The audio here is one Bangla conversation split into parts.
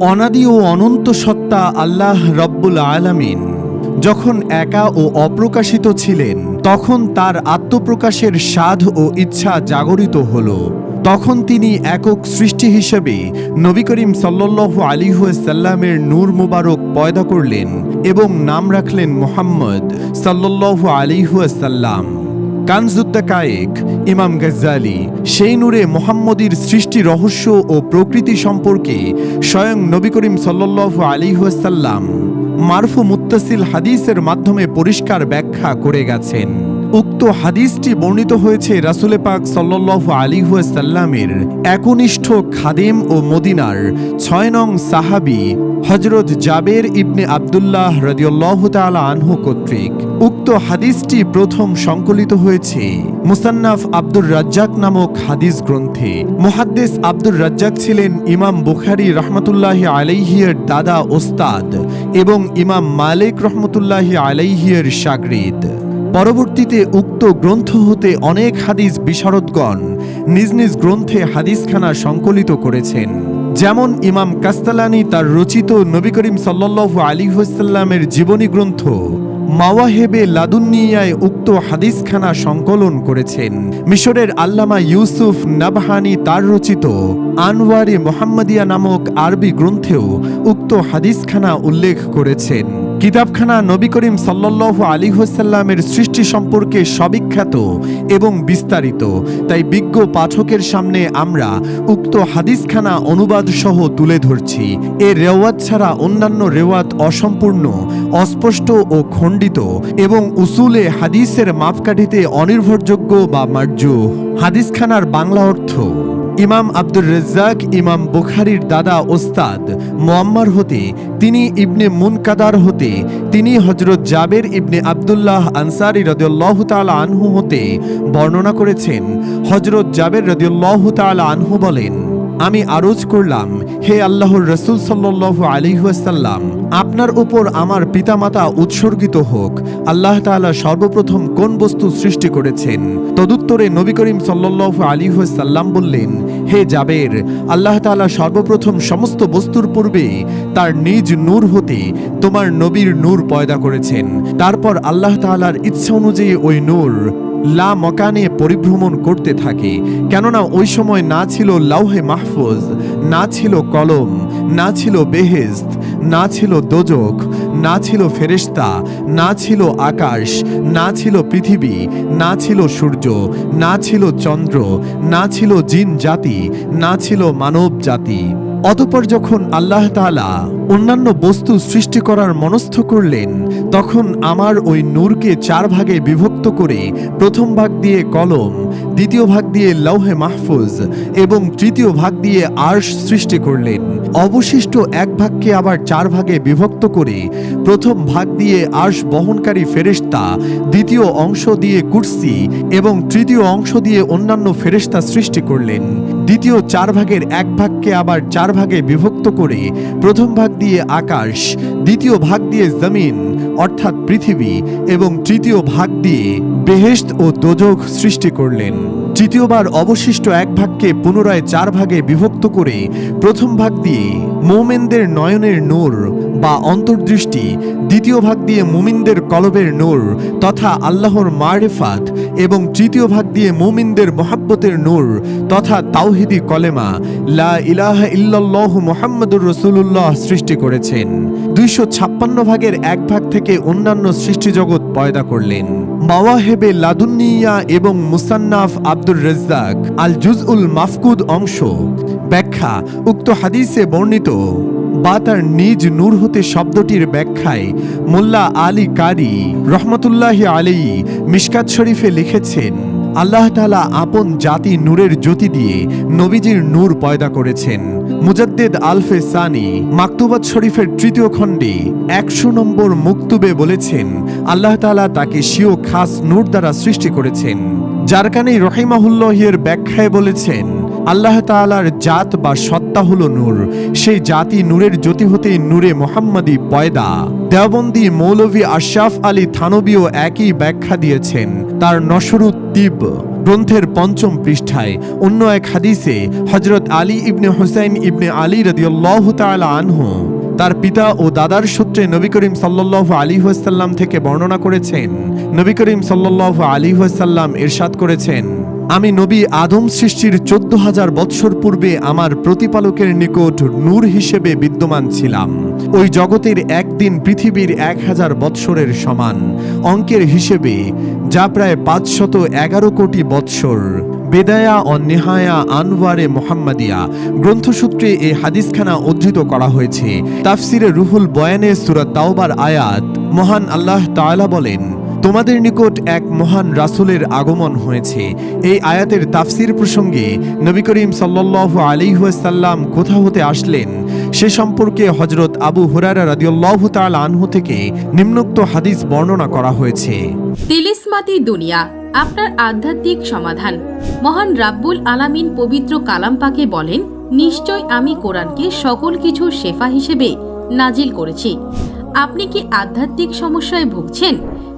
অনাদি ও অনন্ত সত্তা আল্লাহ রব্বুল আলামিন। যখন একা ও অপ্রকাশিত ছিলেন, তখন তার আত্মপ্রকাশের সাধ ও ইচ্ছা জাগরিত হল। তখন তিনি একক সৃষ্টি হিসেবে নবী করিম সাল্লাল্লাহু আলিহাসাল্লামের নূর মুবারক পয়দা করলেন এবং নাম রাখলেন মোহাম্মদ সাল্লাল্লাহু আলিহাসাল্লাম কানজুদ্দা কায়েক, ইমাম গজ্জালি, সেই নূরে মোহাম্মদীর সৃষ্টি রহস্য ও প্রকৃতি সম্পর্কে স্বয়ং নবী করিম সাল্লাল্লাহু আলিহাসাল্লাম মারফু মুত্তাসিল হাদিসের মাধ্যমে পরিষ্কার ব্যাখ্যা করে গেছেন। উক্ত হাদিসটি বর্ণিত হয়েছে রাসুলে পাক সাল্লাল্লাহু আলিহাসাল্লামের একনিষ্ঠ খাদেম ও মদিনার ছয় নং সাহাবি হজরত জাবের ইবনে আবদুল্লাহ রদিউল্লাহ তাআলা আনহু কর্তৃক। উক্ত হাদিসটি প্রথম সংকলিত হয়েছে। মুসান্নাফ আব্দুর রাজ্জাক নামক হাদিস গ্রন্থে। মুহাদ্দিস আব্দুর রাজ্জাক ছিলেন ইমাম বুখারি রহমতুল্লাহ আলাইহিয়ের দাদা ওস্তাদ এবং ইমাম মালিক রহমতুল্লাহ আলাইহিয়ের শাগরিদ পরবর্তীতে উক্ত গ্রন্থ হতে অনেক হাদিস বিশারদগণ নিজ নিজ গ্রন্থে হাদিসখানা সংকলিত করেছেন। যেমন ইমাম কাস্তালানি তার রচিত নবী করিম সাল্লাল্লাহু আলী হোসাল্লামের জীবনী গ্রন্থ মাওয়াহেবে লাদুনিয়ায় উক্ত হাদিসখানা সংকলন করেছেন। মিশরের আল্লামা ইউসুফ নাবহানি তার রচিত আনোয়ারে মোহাম্মদিয়া নামক আরবি গ্রন্থেও উক্ত হাদিসখানা উল্লেখ করেছেন। কিতাবখানা নবী করিম সাল্লাল্লাহু আলী হোসাল্লামের সৃষ্টি সম্পর্কে সবিখ্যাত এবং বিস্তারিত। তাই বিজ্ঞ পাঠকের সামনে আমরা উক্ত হাদিসখানা অনুবাদ সহ তুলে ধরছি। এ রেওয়াত ছাড়া অন্যান্য রেওয়াত অসম্পূর্ণ, অস্পষ্ট ও খণ্ডিত এবং উসুলে হাদিসের মাপকাঠিতে অনির্ভরযোগ্য বা মার্জু হাদিসখানার বাংলা অর্থ ইমাম আব্দুর রেজ্জাক, ইমাম বুখারির দাদা ওস্তাদ মোয়াম্মার হতে, তিনি ইবনে মুনকাদার হতে, তিনি হজরত জাবের ইবনে আবদুল্লাহ আনসারি রদিউল্লাহ তালা আনহু হতে বর্ণনা করেছেন। হজরত জাবের রদিউল্লাহ তালা আনহু বলেন আমি আরজ করলাম, হে আল্লাহর রসুল সাল্লাল্লাহু আলিহাসাল্লাম আপনার উপর আমার পিতামাতা উৎসর্গিত হোক, আল্লাহ তাআলা সর্বপ্রথম কোন বস্তু সৃষ্টি করেছেন? তদুত্তরে নবী করিম সাল্লাল্লাহু আলিহাসাল্লাম বললেন, হে জাবের, আল্লাহ তাআলা সর্বপ্রথম সমস্ত বস্তুর পূর্বে তার নিজ নূর হতে তোমার নবীর নূর পয়দা করেছেন। তারপর আল্লাহ তাআলার ইচ্ছা অনুযায়ী ওই নূর লা মকানে পরিভ্রমণ করতে থাকে কেননা ওই সময় না ছিল লাউহে মাহফুজ না ছিল কলম না ছিল বেহেস্ত না ছিল দোজক না ছিল ফেরেশতা না ছিল আকাশ না ছিল পৃথিবী না ছিল সূর্য না ছিল চন্দ্র না ছিল জিন জাতি না ছিল মানব জাতি অতপর যখন আল্লাহ তাআলা অন্যান্য বস্তু সৃষ্টি করার মনস্থ করলেন তখন আমার ওই নূরকে চার ভাগে বিভক্ত করে প্রথম ভাগ দিয়ে কলম, দ্বিতীয় ভাগ দিয়ে লৌহে মাহফুজ এবং তৃতীয় ভাগ দিয়ে আর্শ সৃষ্টি করলেন। অবশিষ্ট এক ভাগকে আবার চার ভাগে বিভক্ত করে প্রথম ভাগ দিয়ে আর্শ বহনকারী ফেরেশতা, দ্বিতীয় অংশ দিয়ে কুর্সি এবং তৃতীয় অংশ দিয়ে অন্যান্য ফেরেশতা সৃষ্টি করলেন। দ্বিতীয় চার ভাগের এক ভাগকে আবার চার ভাগে বিভক্ত করে প্রথম ভাগ দিয়ে আকাশ, দ্বিতীয় ভাগ দিয়ে জমিন, অর্থাৎ পৃথিবী এবং তৃতীয় ভাগ দিয়ে বেহেশত ও দোজক সৃষ্টি করলেন। তৃতীয়বার অবশিষ্ট এক ভাগকে পুনরায় চার ভাগে বিভক্ত করে প্রথম ভাগ দিয়ে মোমেনদের নয়নের নূর বা অন্তর্দৃষ্টি, দ্বিতীয় ভাগ দিয়ে মুমিনদের কলবের নূর তথা আল্লাহর মারেফাত এবং তৃতীয় ভাগ দিয়ে মুমিনদের মহাব্বতের নূর তথা তাওহিদি কলেমা লা ইলাহা ইল্লাল্লাহ মুহাম্মাদুর রসুল্লাহ সৃষ্টি করেছেন। দুইশো ছাপ্পান্ন ভাগের এক ভাগ থেকে অন্যান্য সৃষ্টিজগৎ পয়দা করলেন। মাওয়াহেবে লাদুন্নিয়া এবং মুসান্নাফ আব্দুর রেজ্জাক আল জুজউল মাফকুদ অংশ। ব্যাখ্যা, উক্ত হাদিসে বর্ণিত। বা তার নিজ নূর হতে শব্দটির ব্যাখ্যায় মোল্লা আলী কারি রহমতুল্লাহ আলী মিশকাত শরীফে লিখেছেন, আল্লাহ তালা আপন জাতি নূরের জ্যোতি দিয়ে নবীজির নূর পয়দা করেছেন। মুজাদ্দেদ আলফে সানি মাকতুবাত শরীফের তৃতীয় খণ্ডে একশো নম্বর মুক্তুবে বলেছেন, আল্লাহ তালা তাকে স্বীয় খাস নূর দ্বারা সৃষ্টি করেছেন। যার কানে রহিমাহুল্লাহের ব্যাখ্যায় বলেছেন আল্লাহ তাআলার জাত বা সত্তা হলো নূর। সেই জাতি নূরের জ্যোতি হতেই নূরে মোহাম্মদী পয়দা। দেওবন্দি মৌলভী আশরাফ আলী থানবীও একই ব্যাখ্যা দিয়েছেন। তার নসরুত তিব গ্রন্থের পঞ্চম পৃষ্ঠায় অন্য এক হাদিসে হজরত আলী ইবনে হুসাইন ইবনে আলী রদিয়াল্লাহু তাআলা আনহু তার পিতা ও দাদার সূত্রে নবী করিম সাল্লাহ আলী ওয়াসাল্লাম থেকে বর্ণনা করেছেন। নবী করিম সাল্লাহ আলী ওয়াসাল্লাম ইরশাদ করেছেন আমি নবী আদম সৃষ্টির চোদ্দ হাজার বৎসর পূর্বে আমার প্রতিপালকের নিকট নূর হিসেবে বিদ্যমান ছিলাম। ওই জগতের একদিন পৃথিবীর এক হাজার বৎসরের সমান অঙ্কের হিসেবে, যা প্রায় পাঁচশত এগারো কোটি বৎসর। বেদায়া ও নেহায়া আনওয়ারে মোহাম্মদিয়া গ্রন্থসূত্রে এই হাদিসখানা উদ্ধৃত করা হয়েছে। তাফসিরে রুহুল বয়ানে সুরাত তাওবার আয়াত মহান আল্লাহ তাআলা বলেন তোমাদের নিকট এক মহান রাসূলের আগমন হয়েছে। এই আয়াতের তাফসির প্রসঙ্গে নবী করিম সাল্লাল্লাহু আলাইহি ওয়াসাল্লাম কোথা হতে আসলেন, সে সম্পর্কে হজরত আবু হুরায়রা রাদিয়াল্লাহু তাআলা আনহু থেকে নিম্নোক্ত হাদিস বর্ণনা করা হয়েছে। তিলিসমাতি দুনিয়া, আপনার আধ্যাত্মিক সমাধান। মহান রাব্বুল আলামিন পবিত্র কালাম পাকে বলেন, নিশ্চয় আমি কোরআনকে সকল কিছু শেফা হিসেবে নাজিল করেছি। আপনি কি আধ্যাত্মিক সমস্যায় ভুগছেন?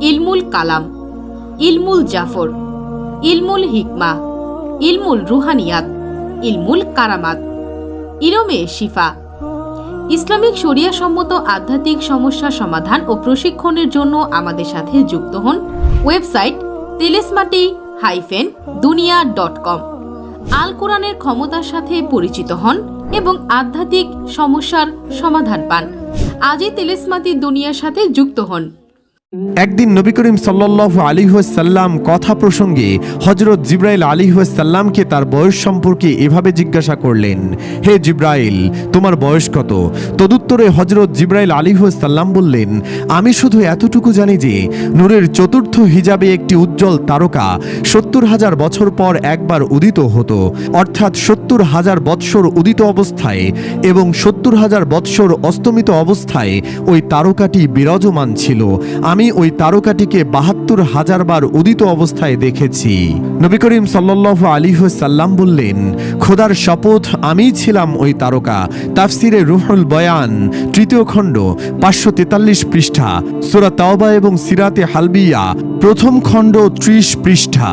ইলমুল কালাম, ইলমুল জাফর, ইলমুল হিকমা, ইলমুল রুহানিয়াত, ইলমুল কারামাত। ইরমে শিফা, ইসলামিক শরিয়া সম্মত আধ্যাত্মিক সমস্যা সমাধান ও প্রশিক্ষণের জন্য আমাদের সাথে যুক্ত হন ওয়েবসাইট তেলেসমাটি হাইফেন দুনিয়া ডট কম। আল কোরআনের ক্ষমতার সাথে পরিচিত হন এবং আধ্যাত্মিক সমস্যার সমাধান পান। আজই তেলেসমাতি দুনিয়ার সাথে যুক্ত হন। একদিন নবী করিম সাল্লাল্লাহু আলী সাল্লাম কথা প্রসঙ্গে হজরত জিব্রাইল আলী সাল্লামকে তার বয়স সম্পর্কে এভাবে জিজ্ঞাসা করলেন, হে জিব্রাইল, তোমার বয়স কত? তদুত্তরে হজরত জিব্রাইল আলী সাল্লাম বললেন, আমি শুধু এতটুকু জানি যে নূরের চতুর্থ হিজাবে একটি উজ্জ্বল তারকা সত্তর হাজার বছর পর একবার উদিত হতো, অর্থাৎ সত্তর হাজার বৎসর উদিত অবস্থায় এবং সত্তর হাজার বৎসর অস্তমিত অবস্থায় ওই তারকাটি বিরাজমান ছিল। আমি ওই তারকাটিকে বাহাত্তর হাজার বার উদিত অবস্থায় দেখেছি। নবী করিম সাল্লাহ আলী সাল্লাম বললেন, খোদার শপথ আমিই ছিলাম ওই তারকা। তাফসিরে রুহুল বয়ান, তৃতীয় খণ্ড, পাঁচশো তেতাল্লিশ পৃষ্ঠা, সুরা তাওবা এবং সিরাতে হালবিয়া, প্রথম খণ্ড ত্রিশ পৃষ্ঠা।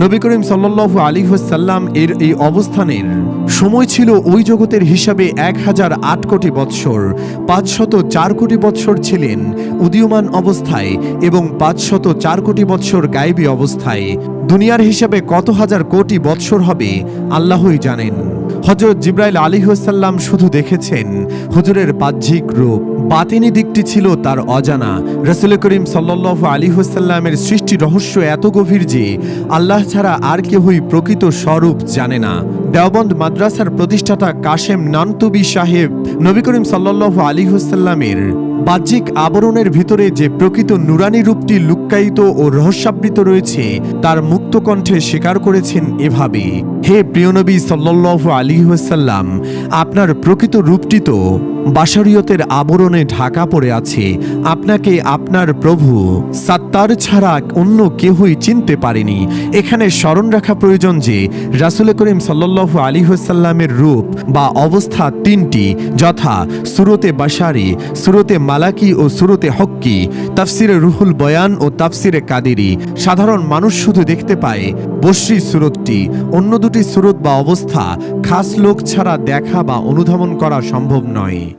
নবী করিম সাল্লাল্লাহু আলী সাল্লাম এর এই অবস্থানের সময় ছিল ওই জগতের হিসাবে এক হাজার আট কোটি বৎসর। পাঁচশত চার কোটি বৎসর ছিলেন উদীয়মান অবস্থায় এবং পাঁচশত চার কোটি বৎসর গায়েবী অবস্থায়। দুনিয়ার হিসাবে কত হাজার কোটি বৎসর হবে, আল্লাহই জানেন। হজরত জিব্রাইল আলী সাল্লাম শুধু দেখেছেন, হুজুরের বাহ্যিক রূপ। বাতিনি দিকটি ছিল তার অজানা। রসুল করিম সাল্লাহ আলী হুসাল্লামের সৃষ্টি রহস্য এত গভীর যে আল্লাহ ছাড়া আর কেহই প্রকৃত স্বরূপ জানে না। দেওবন্দ মাদ্রাসার প্রতিষ্ঠাতা কাশেম নানতুবি সাহেব নবী করিম সাল্লাহ আলী হুসাল্লামের বাহ্যিক আবরণের ভিতরে যে প্রকৃত নুরানি রূপটি লুক্কায়িত ও রহস্যাবৃত রয়েছে, তার মুক্ত কণ্ঠে স্বীকার করেছেন এভাবে হে প্রিয়নবী সাল্লাহ আলী ওয়াসাল্লাম, আপনার প্রকৃত রূপটি তো বাসারিয়তের আবরণে ঢাকা পড়ে আছে। আপনাকে আপনার প্রভু। সাত্তার ছাড়া অন্য কেহই চিনতে পারেনি। এখানে স্মরণ রাখা প্রয়োজন যে, রাসুল করিম সাল্লাহ আলী ওয়াসাল্লামের রূপ বা অবস্থা তিনটি, যথা সুরতে বাসারি সুরতে মালাকি ও সুরতে হক্কি, তাফসিরে রুহুল বয়ান ও তাফসিরে কাদেরি। সাধারণ মানুষ শুধু দেখতে পায় বশ্রী সুরতটি। অন্য দুটি সুরত বা অবস্থা খাস লোক ছাড়া দেখা বা অনুধাবন করা সম্ভব নয়।